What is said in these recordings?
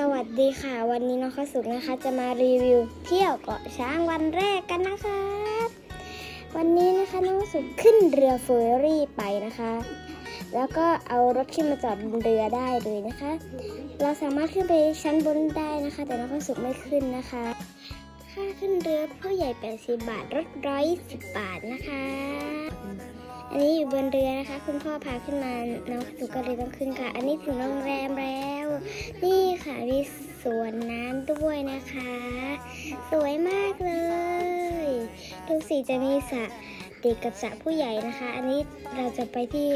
สวัสดีค่ะ วันนี้น้องข้าวสุกนะคะ จะมารีวิวเที่ยวเกาะช้างวันแรกกันนะคะ วันนี้นะคะน้องข้าวสุกขึ้นเรือเฟอร์รี่ไปนะคะ แล้วก็เอารถขึ้นมาจอดบนเรือได้เลยนะคะ เราสามารถขึ้นไปชั้นบนได้นะคะ แต่น้องข้าวสุกไม่ขึ้นนะคะค่าขึ้นเรือผู้ใหญ่ 80 บาทรถร้อยสิบบาทนะคะ อันนี้อยู่บนเรือนะคะ คุณพ่อพาขึ้นมาน้องสุกก็เลยต้องขึ้นค่ะ อันนี้ถึงโรงแรมแล้ว นี่ค่สวนน้ำด้วยนะคะ สวยมากเลยดูสิจะมีสระเด็กกับสระผู้ใหญ่นะคะ อันนี้เราจะไปที่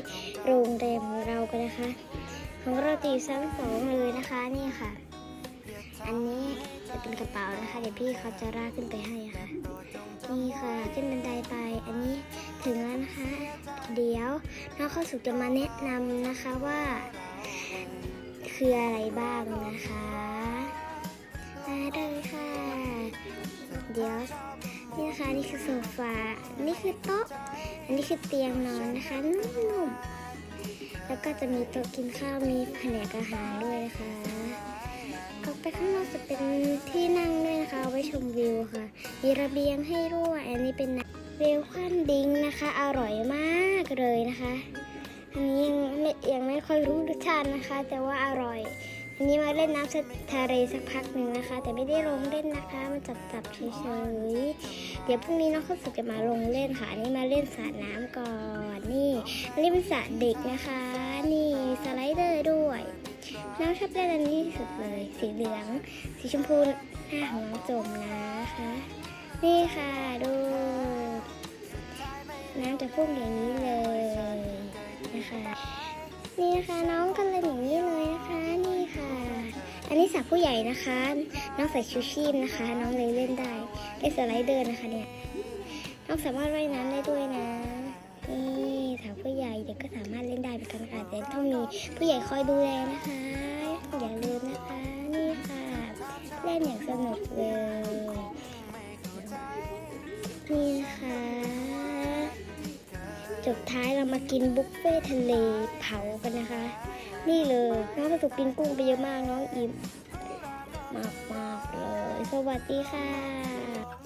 โรงแรมของเรากันนะคะ ของเราจะอยู่ชั้นสองเลยนะคะนี่ค่ะ อันนี้จะเป็นกระเป๋านะคะ เดี๋ยวพี่เขาจะลากขึ้นไปให้ค่ะนี่ค่ะขึ้นบันไดไป อันนี้ถึงแล้วนะคะ เดี๋ยวน้องข้าวสุกจะมาแนะนำนะคะว่า คืออะไรบ้างนะคะมาเลยค่ะ เดี๋ยวนี่นะคะนี่คือโซฟา นี่คือโต๊ะ อันนี้คือเตียงนอนนะคะนุ่มๆ แล้วก็จะมีโต๊ะกินข้าวมีแผนกอาหารด้วยนะคะก็ไปข้างนอกจะเป็นที่นั่งด้วยนะคะไว้ชมวิวค่ะ มีระเบียงให้ด้วยอันนี้เป็นเวลคัมดิงนะคะ อร่อยมากเลยนะคะ อันนี้ยังไม่ยังไม่ค่อยรู้รสชาตินะคะ แต่ว่าอร่อยอันนี้มาเล่นน้ำทะเลสักพักหนึ่งนะคะ แต่ไม่ได้ลงเล่นนะคะมาจับจับเฉยๆเดี๋ยวพรุ่งนี้น้องข้าวสุกจะมาลงเล่นค่ะอันนี้มาเล่นสระน้ำก่อนนี่อันนี้เป็นสระเด็กนะคะ นี่สไลเดอร์ด้วยน้องชอบเล่นอันนี้ที่สุดเลย สีเหลือง สีชมพูหน้าของน้องจมนะคะ นี่ค่ะดูน้ำจะพุ่งอย่างนี้เลย นะคะ นี่นะคะน้องก็เลยอย่างนี้เลยนะคะ นี่ค่ะ อันนี้สระผู้ใหญ่นะคะ น้องใส่ชูชีพนะคะ น้องเลยเล่นได้เล่นสไลเดอร์นะคะเนี่ย น้องสามารถว่ายน้ำได้ด้วยนะนี่สาวผู้ใหญ่เด็กก็สามารถเล่นได้เหมือนกันค่ะแต่ต้องมีผู้ใหญ่คอยดูแลนะคะ อย่าลืมนะคะ นี่ค่ะ เล่นอย่างสนุกเลยุดท้ายเรามากินบุฟเฟ่ทะเลเผากันนะคะ นี่เลยน้องประสบกินกุ้งไปเยอะมากน้องอิ่มมากมากๆเลย สวัสดีค่ะ